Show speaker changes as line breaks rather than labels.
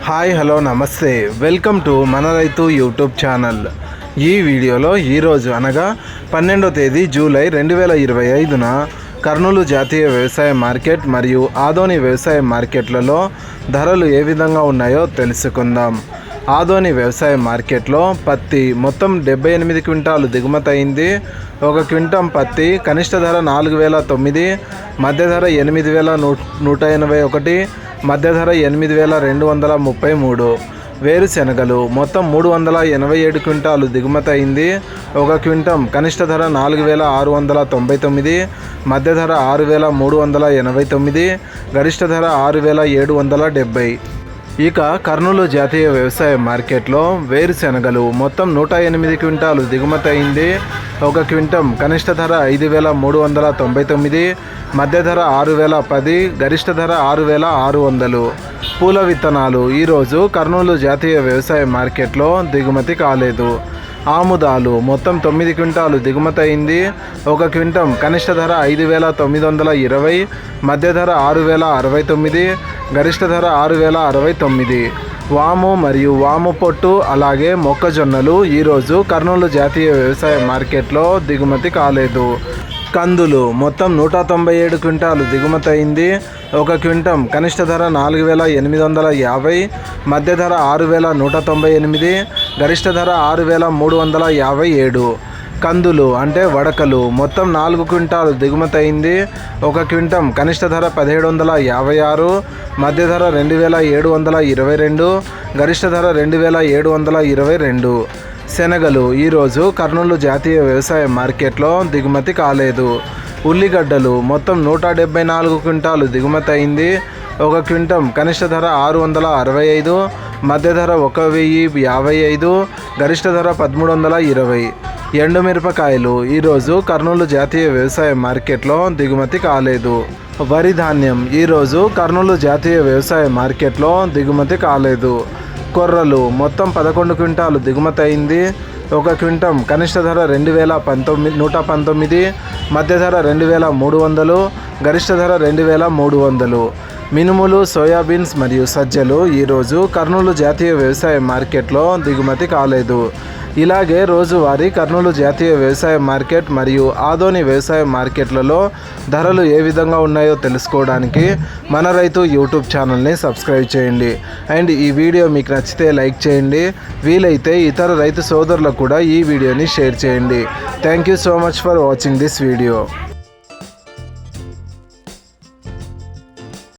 Hi hello నమస్తే. Welcome to మన రైతు యూట్యూబ్ ఛానల్. ఈ వీడియోలో ఈరోజు అనగా పన్నెండో తేదీ జూలై రెండు వేల ఇరవై ఐదున కర్నూలు జాతీయ వ్యవసాయ మార్కెట్ మరియు ఆదోని వ్యవసాయ మార్కెట్లలో ధరలు ఏ విధంగా ఉన్నాయో తెలుసుకుందాం. ఆదోని వ్యవసాయ మార్కెట్లో పత్తి మొత్తం డెబ్బై ఎనిమిది క్వింటాలు దిగుమతి అయింది. ఒక క్వింటం పత్తి కనిష్ట ధర నాలుగు వేల తొమ్మిది మధ్య ధర ఎనిమిది వేల నూ నూట ఎనభై ఒకటి మధ్య ధర ఎనిమిది వేల రెండు వందల ముప్పై మూడు. వేరుశెనగలు మొత్తం మూడు వందల ఎనభై ఏడు క్వింటాలు దిగుమతి అయింది. ఒక క్వింటం కనిష్ట ధర నాలుగు వేల ఆరు వందల తొంభై తొమ్మిది. మధ్య ధర ఆరు వేల మూడు వందల ఎనభై తొమ్మిది. గరిష్ట ధర ఆరు వేల ఏడు వందల డెబ్బై. ఇక కర్నూలు జాతీయ వ్యవసాయ మార్కెట్లో వేరుశనగలు మొత్తం నూట ఎనిమిది క్వింటాలు దిగుమతి అయింది. ఒక క్వింటం కనిష్ట ధర ఐదు వేల మూడు వందల తొంభై తొమ్మిది మధ్య ధర ఆరు వేల పది గరిష్ట ధర ఆరు వేల ఆరు వందలు. పూల విత్తనాలు ఈరోజు కర్నూలు జాతీయ వ్యవసాయ మార్కెట్లో దిగుమతి కాలేదు. ఆముదాలు మొత్తం తొమ్మిది క్వింటాలు దిగుమతి అయింది. ఒక క్వింటం కనిష్ట ధర ఐదు వేల తొమ్మిది వందల ఇరవై మధ్య ధర ఆరు వేల అరవై తొమ్మిది గరిష్ట ధర ఆరు వేల అరవై తొమ్మిది. వాము మరియు వాము పొట్టు అలాగే మొక్కజొన్నలు ఈరోజు కర్నూలు జాతీయ వ్యవసాయ మార్కెట్లో దిగుమతి కాలేదు. కందులు మొత్తం నూట తొంభై ఏడు క్వింటాలు దిగుమతి అయింది. ఒక క్వింటం కనిష్ట ధర నాలుగు వేల ఎనిమిది వందల యాభై మధ్య ధర ఆరు వేల నూట తొంభై ఎనిమిది గరిష్ట ధర ఆరు వేల మూడు వందల యాభై ఏడు. కందులు అంటే వడకలు. మొత్తం నాలుగు క్వింటాలు దిగుమతి అయింది. ఒక క్వింటం కనిష్ట ధర పదిహేడు వందల యాభై ఆరు మధ్య ధర రెండు వేల ఏడు వందల ఇరవై రెండు గరిష్ట ధర రెండు వేల ఏడు వందల ఇరవై రెండు. శనగలు ఈరోజు కర్నూలు జాతీయ వ్యవసాయ మార్కెట్లో దిగుమతి కాలేదు. ఉల్లిగడ్డలు మొత్తం నూట డెబ్బై నాలుగు క్వింటాలు దిగుమతి అయింది. ఒక క్వింటం కనిష్ట ధర ఆరు వందల అరవై ఐదు మధ్య ధర ఒక వెయ్యి యాభై ఐదు గరిష్ట ధర పదమూడు వందల ఇరవై. ఎండుమిరపకాయలు. ఈరోజు కర్నూలు జాతీయ వ్యవసాయ మార్కెట్లో దిగుమతి కాలేదు. వరి ధాన్యం. ఈరోజు కర్నూలు జాతీయ వ్యవసాయ మార్కెట్లో దిగుమతి కాలేదు. కొర్రలు. మొత్తం పదకొండు క్వింటాలు దిగుమతి అయింది. ఒక క్వింటం కనిష్ట ధర రెండు వేల పంతొమ్మిది నూట పంతొమ్మిది మధ్య ధర రెండు వేల మూడు వందలు గరిష్ట ధర రెండు వేల మూడు వందలు. మినుములు సోయాబీన్స్ మరియు సజ్జలు ఈరోజు కర్నూలు జాతీయ వ్యవసాయ మార్కెట్లో దిగుమతి కాలేదు. ఇలాగే రోజువారీ కర్నూలు జాతీయ వ్యవసాయ మార్కెట్ మరియు ఆదోని వ్యవసాయ మార్కెట్లలో ధరలు ఏ విధంగా ఉన్నాయో తెలుసుకోవడానికి మన రైతు యూట్యూబ్ ఛానల్ని సబ్స్క్రైబ్ చేయండి. అండ్ ఈ వీడియో మీకు నచ్చితే లైక్ చేయండి. వీలైతే ఇతర రైతు సోదరులకు కూడా ఈ వీడియోని షేర్ చేయండి. Thank you so much for watching this video.